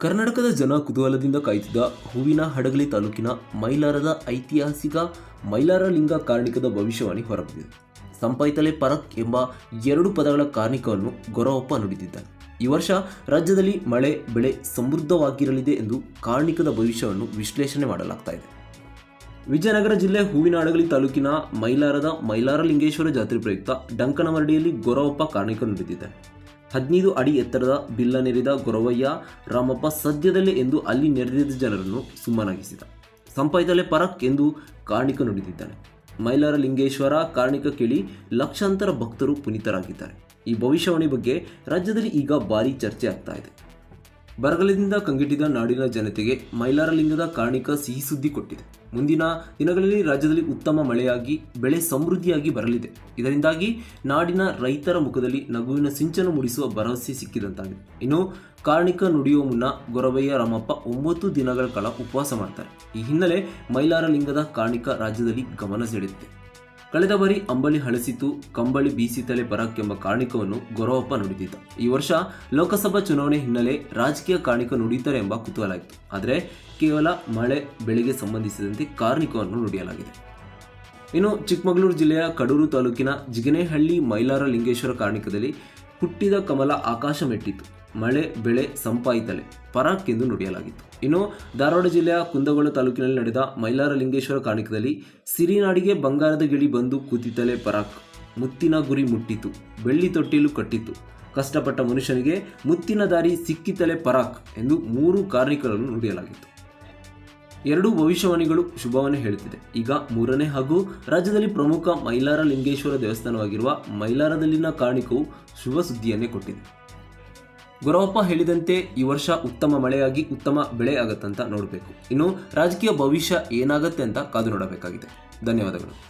ಕರ್ನಾಟಕದ ಜನ ಕುತೂಹಲದಿಂದ ಕಾಯ್ತಿದ್ದ ಹೂವಿನ ಹಡಗಲಿ ತಾಲೂಕಿನ ಮೈಲಾರದ ಐತಿಹಾಸಿಕ ಮೈಲಾರ ಲಿಂಗ ಕಾರ್ಣಿಕದ ಭವಿಷ್ಯವಾಣಿ ಹೊರಬಿದೆ ಸಂಪೈತಲೆ ಪರಕ್ ಎಂಬ ಎರಡು ಪದಗಳ ಕಾರ್ಣಿಕವನ್ನು ಗೊರವಪ್ಪ ನುಡಿದಿದ್ದಾನೆ ಈ ವರ್ಷ ರಾಜ್ಯದಲ್ಲಿ ಮಳೆ, ಬೆಳೆ ಸಮೃದ್ಧವಾಗಿರಲಿದೆ ಎಂದು ಕಾರ್ಣಿಕದ ಭವಿಷ್ಯವನ್ನು ವಿಶ್ಲೇಷಣೆ ಮಾಡಲಾಗ್ತಾ ಇದೆ. ವಿಜಯನಗರ ಜಿಲ್ಲೆ ಹೂವಿನ ಹಡಗಲಿ ತಾಲೂಕಿನ ಮೈಲಾರದ ಮೈಲಾರ ಲಿಂಗೇಶ್ವರ ಜಾತ್ರೆ ಪ್ರಯುಕ್ತ ಡಂಕನಮರಡಿಯಲ್ಲಿ ಗೊರವಪ್ಪ ಕಾರ್ಣಿಕ ನುಡಿದಿದ್ದಾನೆ ಹದಿನೈದು ಅಡಿ ಎತ್ತರದ ಬಿಲ್ಲನೆರಿದ ಗೊರವಯ್ಯ ರಾಮಪ್ಪ ಸದ್ಯದಲ್ಲೇ ಎಂದು ಅಲ್ಲಿ ನೆರೆದಿದ್ದ ಜನರನ್ನು ಸುಮ್ಮನಾಗಿಸಿದ. ಸಂಪಾಯದಲ್ಲೇ ಪರಕ್ ಎಂದು ಕಾರ್ಣಿಕ ನುಡಿದಿದ್ದಾನೆ. ಮೈಲಾರ ಲಿಂಗೇಶ್ವರ ಕಾರ್ಣಿಕ ಕೇಳಿ ಲಕ್ಷಾಂತರ ಭಕ್ತರು ಪುನೀತರಾಗಿದ್ದಾರೆ. ಈ ಭವಿಷ್ಯವಾಣಿ ಬಗ್ಗೆ ರಾಜ್ಯದಲ್ಲಿ ಈಗ ಭಾರಿ ಚರ್ಚೆ ಆಗ್ತಾ ಇದೆ. ಬರಗಾಲದಿಂದ ಕಂಗೆಟ್ಟಿದ ನಾಡಿನ ಜನತೆಗೆ ಮೈಲಾರಲಿಂಗದ ಕಾರ್ಣಿಕ ಸಿಹಿ ಸುದ್ದಿ ಕೊಟ್ಟಿದೆ. ಮುಂದಿನ ದಿನಗಳಲ್ಲಿ ರಾಜ್ಯದಲ್ಲಿ ಉತ್ತಮ ಮಳೆಯಾಗಿ, ಬೆಳೆ ಸಮೃದ್ಧಿಯಾಗಿ ಬರಲಿದೆ. ಇದರಿಂದಾಗಿ ನಾಡಿನ ರೈತರ ಮುಖದಲ್ಲಿ ನಗುವಿನ ಸಿಂಚನ ಮೂಡಿಸುವ ಭರವಸೆ ಸಿಕ್ಕಿದಂತಾಗಿದೆ. ಇನ್ನು ಕಾರ್ಣಿಕ ನುಡಿಯುವ ಮುನ್ನ ಗೊರವಯ್ಯ ರಾಮಪ್ಪ ಒಂಬತ್ತು ದಿನಗಳ ಕಾಲ ಉಪವಾಸ ಮಾಡ್ತಾರೆ. ಈ ಹಿನ್ನೆಲೆ ಮೈಲಾರಲಿಂಗದ ಕಾರ್ಣಿಕ ರಾಜ್ಯದಲ್ಲಿ ಗಮನ ಸೆಳೆದಿದೆ. ಕಳೆದ ಬಾರಿ ಅಂಬಳಿ ಹಳಸಿತು, ಕಂಬಳಿ ಬೀಸಿತಲೆ ಬರಕ್ಕೆಂಬ ಕಾರ್ಣಿಕವನ್ನು ಗೊರವಪ್ಪ ನುಡಿದಿದ್ದ. ಈ ವರ್ಷ ಲೋಕಸಭಾ ಚುನಾವಣೆ ಹಿನ್ನೆಲೆ ರಾಜಕೀಯ ಕಾರಣಿಕ ನುಡಿತಾರೆ ಎಂಬ ಕುತೂಹಲ ಇತ್ತು ಆದರೆ ಕೇವಲ ಮಳೆ ಬೆಳೆಗೆ ಸಂಬಂಧಿಸಿದಂತೆ ಕಾರ್ಣಿಕವನ್ನು ನುಡಿಯಲಾಗಿದೆ. ಇನ್ನು ಚಿಕ್ಕಮಗಳೂರು ಜಿಲ್ಲೆಯ ಕಡೂರು ತಾಲೂಕಿನ ಜಿಗನೇಹಳ್ಳಿ ಮೈಲಾರ ಲಿಂಗೇಶ್ವರ ಕಾರ್ಣಿಕದಲ್ಲಿ ಹುಟ್ಟಿದ ಕಮಲ ಆಕಾಶ ಮೆಟ್ಟಿತು ಮಳೆ, ಬೆಳೆ ಸಂಪಾಯಿತಲೆ. ಪರಾಕ್ ಎಂದು ನುಡಿಯಲಾಗಿತ್ತು. ಇನ್ನು ಧಾರವಾಡ ಜಿಲ್ಲೆಯ ಕುಂದಗೋಳ ತಾಲೂಕಿನಲ್ಲಿ ನಡೆದ ಮೈಲಾರ ಲಿಂಗೇಶ್ವರ ಕಾರ್ಣಿಕದಲ್ಲಿ ಸಿರಿನಾಡಿಗೆ ಬಂಗಾರದ ಗಿಳಿ ಬಂದು ಕೂತಿತಲೆ ಪರಾಕ್. ಮುತ್ತಿನ ಗುರಿ ಮುಟ್ಟಿತು. ಬೆಳ್ಳಿ ತೊಟ್ಟಿಲು ಕಟ್ಟಿತು ಕಷ್ಟಪಟ್ಟ ಮನುಷ್ಯನಿಗೆ ಮುತ್ತಿನ ದಾರಿ ಸಿಕ್ಕಿತಲೆ ಪರಾಕ್ ಎಂದು ಮೂರು ಕಾರ್ಮಿಕರನ್ನು ನುಡಿಯಲಾಗಿತ್ತು. ಎರಡೂ ಭವಿಷ್ಯವಾಣಿಗಳು ಶುಭವನ್ನು ಹೇಳುತ್ತಿದೆ. ಈಗ ಮೂರನೇ ಹಾಗೂ ರಾಜ್ಯದಲ್ಲಿ ಪ್ರಮುಖ ಮೈಲಾರ ಲಿಂಗೇಶ್ವರ ದೇವಸ್ಥಾನವಾಗಿರುವ ಮೈಲಾರದಲ್ಲಿನ ಕಾರಣಿಕವು ಶುಭ ಸುದ್ದಿಯನ್ನೇ ಕೊಟ್ಟಿದೆ. ಗುರವಪ್ಪ ಹೇಳಿದಂತೆ ಈ ವರ್ಷ ಉತ್ತಮ ಮಳೆಯಾಗಿ ಉತ್ತಮ ಬೆಳೆ ಆಗತ್ತಂತ ನೋಡಬೇಕು. ಇನ್ನು ರಾಜಕೀಯ ಭವಿಷ್ಯ ಏನಾಗತ್ತೆ ಅಂತ ಕಾದು ನೋಡಬೇಕಾಗಿದೆ. ಧನ್ಯವಾದಗಳು.